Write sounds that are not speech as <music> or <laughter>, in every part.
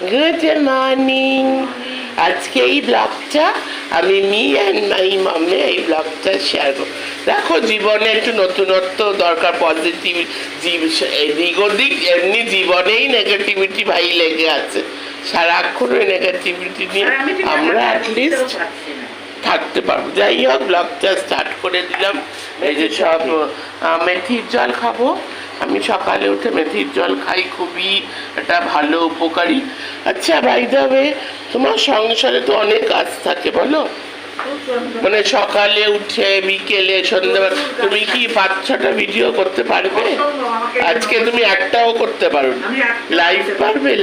Good morning আজকে এই ব্লগটা আমি মি অ্যান্ড মাই মামে এই ব্লগটা শেয়ার করব দেখো জীবনে একটু নতুনত্ব দরকার পজিটিভ এদিক ওদিক এমনি জীবনেই নেগেটিভিটি ভাই লেগে আছে সারাক্ষণ ওই নেগেটিভিটি নিয়ে আমরা অ্যাটলিস্ট। থাকতে পারব যাই হোক ব্লগটা স্টার্ট করে দিলাম এই যে সব মেথির জল খাব আমি সকালে উঠে মেথির জল খাই খুবই এটা ভালো উপকারী। আচ্ছা বাই দাবে তোমার সংসারে তো অনেক কাজ থাকে বলো? মানে সকালে উঠে বিকেলে সন্ধ্যাবেলা তুমি কি পাঁচ ছটা ভিডিও করতে পারবে? আজকে তুমি একটাও করতে পারো লাইভ পারবে? <laughs>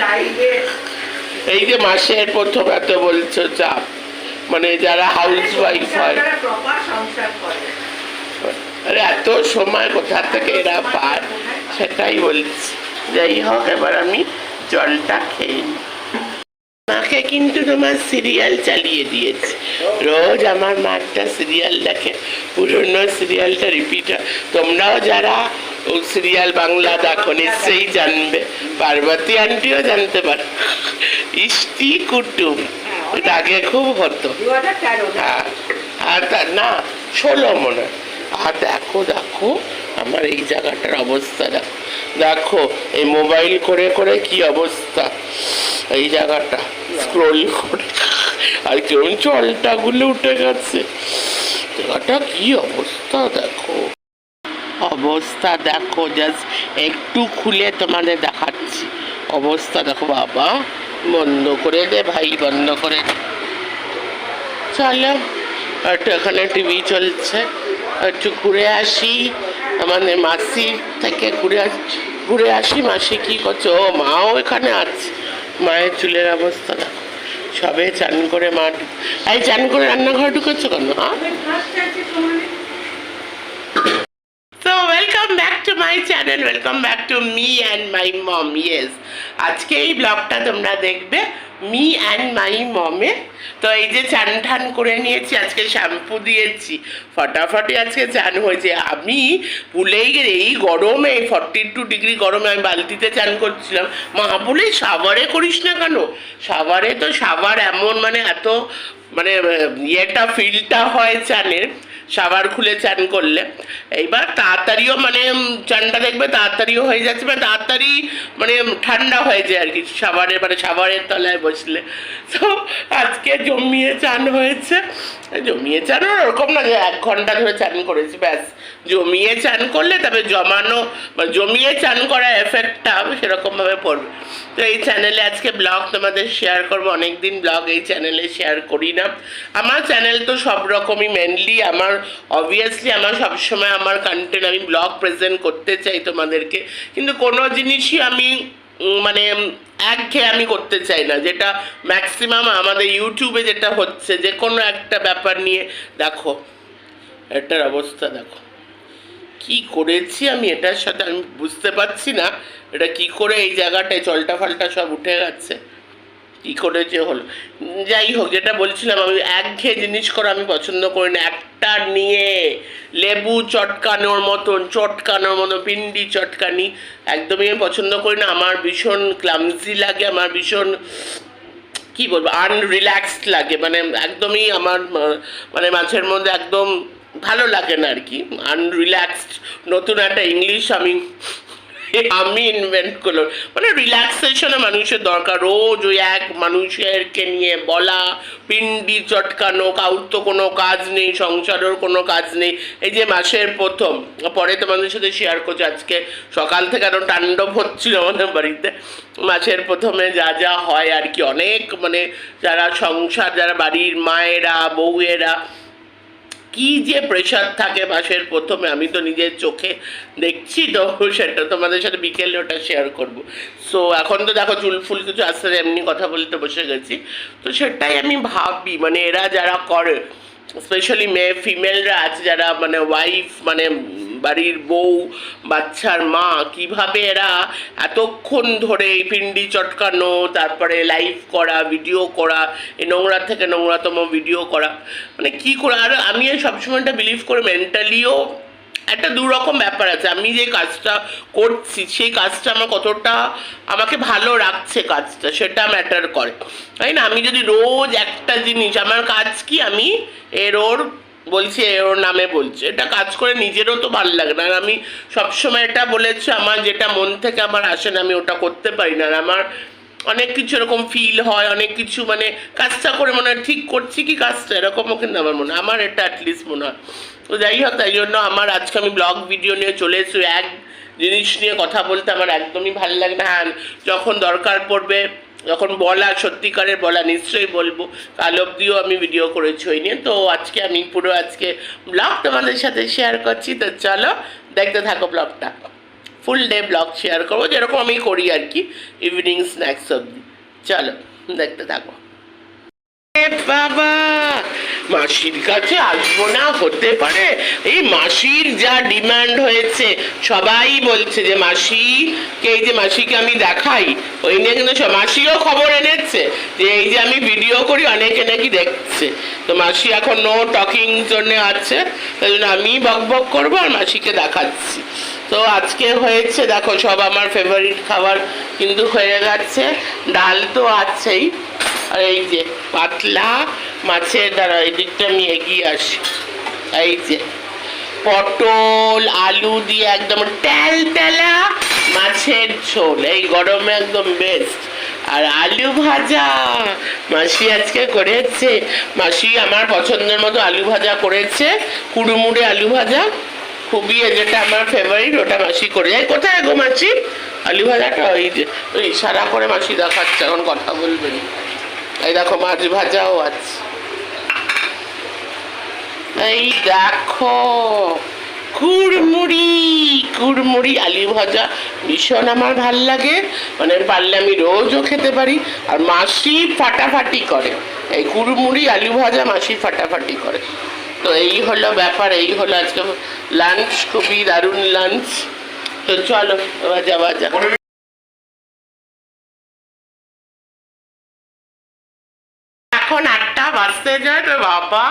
লাইভে এই যে মাসের প্রথম এত বলছো চাপ। মানে যারা হাউস ওয়াইফ হয়। আরে এত সময় কোথা থেকে এরা পায় সেটাই বলছি। যাই হোক এবার আমি জলটা খেয়ে। মাকে কিন্তু তোমার সিরিয়াল চালিয়ে দিয়েছে। রোজ আমার মা একটা সিরিয়াল দেখে পুরনো সিরিয়ালটা রিপিট হয়। তোমরাও যারা সিরিয়াল বাংলা দেখো নিশ্চয়ই জানবে। পার্বতী আন্টিও জানতে পারো ইষ্টি কুটুম। এটা আগে খুব হতো। আর তা, না, ষোলো মনে। আর দেখো দেখো, আমার এই জায়গাটার অবস্থা, দেখো দেখো, এই মোবাইল করে করে কি অবস্থা। এই জায়গাটা স্ক্রোল করে। আর কেমন জলটা গুলো উঠে গেছে। জায়গাটা কি অবস্থা, দেখো। অবস্থা, দেখো জাস্ট একটু খুলে তোমাদের দেখাচ্ছি। অবস্থা, দেখো, বাবা। বন্ধ করে দে, ভাই, বন্ধ করে দে। চলো, একটু এখানে টিভি চলছে। একটু ঘুরে আসি। আমাদের মাসির থেকে ঘুরে আসি ঘুরে আসি। মাসি কি করছে? ও, মাও এখানে আছে। মায়ের চুলের অবস্থা দেখো। সবে চান করে মা এই চান করে রান্নাঘরে ঢুকেছো কেন হ্যাঁ আমি ফার্স্ট আছি তোমার So my channel, welcome back to me and my mom, yes. আজকে এই ব্লগটা তোমরা দেখবে মি অ্যান্ড মাই মমে তো এই যে চান ঠান করে নিয়েছি আজকে শ্যাম্পু দিয়েছি। ফটাফটি আজকে চান হয়েছে। আমি ভুলেই গেলে এই গরমে ফর্টি টু ডিগ্রি গরমে আমি বালতিতে চান করছিলাম। মা বলে সাভারে করিস না কেন? সাভারে তো সাভার এমন মানে এত মানে ইয়েটা ফিলটা হয় চানের। সাবার খুলে চান করলে। এইবার তাড়াতাড়িও মানে চানটা দেখবে তাড়াতাড়িও হয়ে যাচ্ছে মানে তাড়াতাড়ি মানে ঠান্ডা হয়ে যায় আর কি সাবারের মানে সাবারের তলায় বসলে। তো আজকে জমিয়ে চান হয়েছে। জমিয়ে চান ওরকম না যে এক ঘণ্টা ধরে চান করেছি, ব্যাস। জমিয়ে চান করলে তবে জমানো জমিয়ে চান করা এফেক্টটা সেরকমভাবে পড়বে। তো এই চ্যানেলে আজকে ব্লগ তোমাদের শেয়ার করব। অনেকদিন ব্লগ এই চ্যানেলে শেয়ার করি না। আমার চ্যানেল তো সব রকমই মেনলি আমার অবভিয়াসলি আমার সবসময় আমার কন্টেন্ট আমি ব্লগ প্রেজেন্ট করতে চাই তোমাদেরকে। কিন্তু কোনো জিনিসই আমি মানে একঘেয়ে আমি করতে চাই না। যেটা ম্যাক্সিমাম আমাদের ইউটিউবে যেটা হচ্ছে যে কোনো একটা ব্যাপার নিয়ে, দেখো, এটার অবস্থা দেখো। কি করেছি আমি এটার সাথে আমি বুঝতে পারছি না। এটা কি করে এই জায়গাটায় চলটা ফালটা সব উঠে গেছে? কি করে যে হলো? যাই হোক, যেটা বলছিলাম, আমি একঘেয়ে জিনিস করা আমি পছন্দ করি না। একটা নিয়ে লেবু চটকানোর মতন, চটকানোর মতো পিন্ডি চটকানি একদমই আমি পছন্দ করি না। আমার ভীষণ ক্লামজি লাগে, আমার ভীষণ, কি বলব আনরিল্যাক্সড লাগে। মানে একদমই আমার মানে মাঝের মধ্যে একদম ভালো লাগে না আর কি। আনরিল্যাক্সড নতুন একটা ইংলিশ আমি আমি ইনভেন্ট করলাম। মানে রিল্যাক্সেশনে মানুষের দরকার। রোজ ওই এক মানুষেরকে নিয়ে বলা, পিন্ডি চটকানো কাউর তো কোনো কাজ নেই, সংসারের কোনো কাজ নেই। এই যে মাসের প্রথম, পরে তোমাদের সাথে শেয়ার করছি আজকে। সকাল থেকে আরও তাণ্ডব হচ্ছিল আমাদের বাড়িতে। মাসের প্রথমে যা যা হয় আর কি, অনেক মানে যারা সংসার, যারা বাড়ির মায়েরা, বউয়েরা কি যে প্রেশার থাকে বাসের প্রথমে, আমি তো নিজের চোখে দেখছি তো সেটা তোমাদের সাথে বিকেলে ওটা শেয়ার করব। সো এখন তো দেখো চুল ফুল কিছু আস্তে এমনি কথা বলতে বসে গেছি। তো সেটাই আমি ভাবি মানে এরা যারা করে স্পেশালি মেয়ে ফিমেলরা আছে যারা মানে ওয়াইফ মানে বাড়ির বউ, বাচ্চার মা, কীভাবে এরা এতক্ষণ ধরে এই পিন্ডি চটকানো, তারপরে লাইভ করা ভিডিও করা, এই নোংরা থেকে নোংরাতম ভিডিও করা মানে কি করে? আর আমি এই সবসময়টা বিলিভ করে মেন্টালিও একটা দুরকম ব্যাপার আছে। আমি যে কাজটা করছি, সেই কাজটা আমার কতটা আমাকে ভালো রাখছে কাজটা, সেটা ম্যাটার করে। তাই না? আমি যদি রোজ একটা জিনিস, আমার কাজ কি আমি এর ওর বলছি ওর নামে বলছি। এটা কাজ করে নিজেরও তো ভালো লাগে না। আর আমি সবসময় এটা বলেছি, আমার যেটা মন থেকে আমার আসে না, আমি ওটা করতে পারি না। আর আমার অনেক কিছু এরকম ফিল হয়, অনেক কিছু মানে কাজটা করে মনে হয়, ঠিক করছি কি কাজটা? এরকমও কিন্তু আমার মনে হয়, আমার এটা অ্যাটলিস্ট মনে হয়। তো যাই হোক, তাই জন্য আমার আজকে আমি ব্লগ ভিডিও নিয়ে চলে এসেছি এক জিনিস নিয়ে কথা বলতে আমার একদমই ভালো লাগে না। হ্যাঁ যখন দরকার পড়বে, যখন বলা, সত্যিকারের বলা, নিশ্চয়ই বলব, কাল অব্দিও আমি ভিডিও করেছি ওই নিয়ে। তো আজকে আমি পুরো আজকে ব্লগ তোমাদের সাথে শেয়ার করছি। তো চলো, দেখতে থাকো ব্লগটা ফুল ডে ব্লগ শেয়ার করব, যেরকম আমি করি আর কি ইভিনিং স্ন্যাক্স অবধি। চলো, দেখতে থাকো। বাবা, মাসির কাছে আসব না, হতে পারে। এই মাসির যা ডিমান্ড হয়েছে, সবাই বলছে যে মাসিকে এই যে মাসিকে আমি দেখাই? ওই নিয়ে কিন্তু মাসিও খবর এনেছে যে, এই যে আমি ভিডিও করি, অনেকে নাকি দেখছে। তো মাসি এখন নো টকিং জন্য আছে, তাই জন্য আমি বক বক করব আর মাসিকে দেখাচ্ছি। তো আজকে হয়েছে, দেখো সব আমার ফেভারিট খাবার কিন্তু হয়ে গেছে। ডাল তো আছেই। আর এই যে পাতলা মাছের দ্বারা এই দিকটা আমি এগিয়ে আসি। এই যে পটল, আলু দিয়ে একদম ট্যাল ট্যালা মাছের ঝোল, এই গরমে একদম বেস্ট আর আলু ভাজা, মাসি আজকে করেছে। মাসি আমার পছন্দের মতো আলু ভাজা করেছে, কুড়ুমুড়ে আলু ভাজা। খুবই যেটা আমার ফেভারিট ওটা মাসি করে যায়। কোথায় গো মাসি? আলু ভাজাটা ওই যে, ওই ইশারা করে মাসি দেখাচ্ছে, এখন কথা বলবেন। এই দেখো, মাছ ভাজাও আছে। এই দেখো, কুড়মুড়ি কুড়মুড়ি আলু ভাজা ভীষণ আমার ভালো লাগে। মানে পারলে আমি রোজও খেতে পারি, আর মাসি ফাটাফাটি করে। এই কুড়মুড়ি আলু ভাজা মাসি ফাটাফাটি করে। তো এই হলো ব্যাপার, এই হলো আজকে লাঞ্চ খুবই দারুণ লাঞ্চ তো চলো বাজা এখন বাজতে যায় তো বাবা।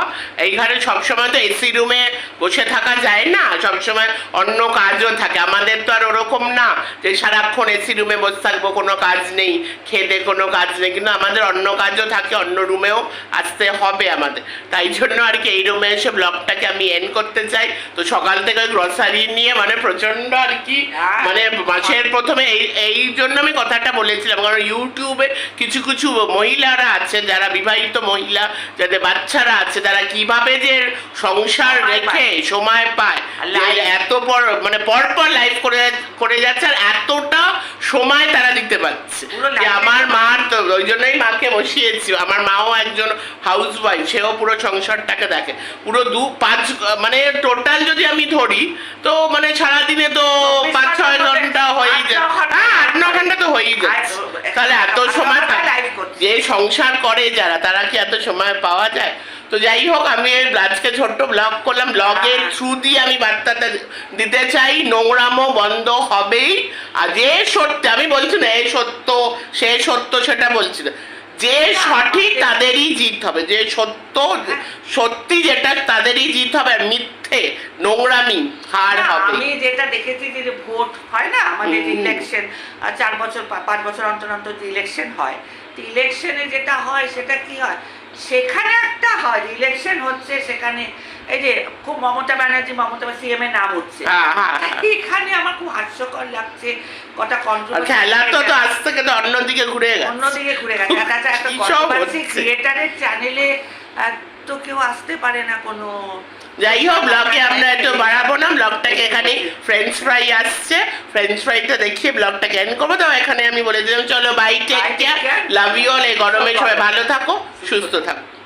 এইখানে সবসময় তো এসি রুমে বসে থাকা যায় না সবসময় অন্য কাজও থাকে। আমাদের তো আর ওরকম না যে সারাক্ষণ এসি রুমে বসে থাকব কোনো কাজ নেই খেতে কোনো কাজ নেই কিন্তু আমাদের অন্য কাজও থাকে অন্য রুমেও আসতে হবে আমাদের। তাই জন্য আর কি এই রুমে এসে ব্লগটাকে আমি এন্ড করতে চাই। তো সকাল থেকে গ্রসারি নিয়ে মানে প্রচণ্ড আর কি হ্যাঁ। মানে মাসের প্রথমে এই এই জন্য আমি কথাটা বলেছিলাম। কারণ ইউটিউবে কিছু কিছু মহিলারা আছেন যারা বিবাহিত মহিলা যাদের বাচ্চারা আছে তারা কীভাবে যে সংসার রেখে সময় পায় এত পর মানে পর পর লাইফ করে করে যাচ্ছে আর এতটা সময় তারা দিতে পারছে। যে আমার মার তো ওই জন্যই মাকে বসিয়েছি আমার মাও একজন হাউস ওয়াইফ সেও পুরো সংসারটাকে দেখে। পুরো দু পাঁচ মানে টোটাল যদি আমি ধরি তো মানে সারাদিনে তো পাঁচ ছয় ঘণ্টা হয়েই যায়। হ্যাঁ আট ন ঘণ্টা তো হয়েই যাচ্ছে। আর- তাহলে এত সময়। যে সংসার করে যারা তারা কি এত সময় পাওয়া যায়? তো যাই হোক আমি এই আজকে ছোট্ট ব্লগ করলাম। ব্লগের হ্যাঁ। থ্রু দিয়ে আমি বার্তাটা দিতে চাই। নোংরামো বন্ধ হবেই। আর যে সত্য আমি বলছি না এ সত্য সে সত্য সেটা বলছি না। যে সঠিক তাদেরই জিত হবে। যে সত্য সত্যি যেটা তাদেরই জিত হবে। আর মিথ্যে নোংরামি হার হবে আমি যেটা দেখেছি যে ভোট হয় না আমাদের। ইলেকশন চার বছর পাঁচ বছর অন্তর অন্তর যে ইলেকশন হয় তো ইলেকশনে যেটা হয় সেটা কি হয় সেখানে একটা হয় ইলেকশন হচ্ছে সেখানে এই যে খুব মমতা ব্যানার্জি মমতা সিএম এর নাম হচ্ছে হ্যাঁ, হ্যাঁ, হ্যাঁ। এখানে আমার খুব হাস্যকর লাগছে কটা খেলা তো তো আজ থেকে তো অন্যদিকে ঘুরে গেছে অন্যদিকে ঘুরে গেছে আর তাছাড়া এত কন্ট্রোভার্সি? ক্রিয়েটারের চ্যানেলে তো কেউ আসতে পারে না কোনো যাই হোক ব্লগে আমরা একটু বাড়াবো না। ব্লগটাকে এখানে ফ্রেঞ্চ ফ্রাই আসছে। ফ্রেঞ্চ ফ্রাইটা দেখিয়ে ব্লগটাকে এন্ড করব। তো এখানে আমি বলে দিলাম চলো bye take care love you all এই গরমে সবাই ভালো থাকো সুস্থ থাকো।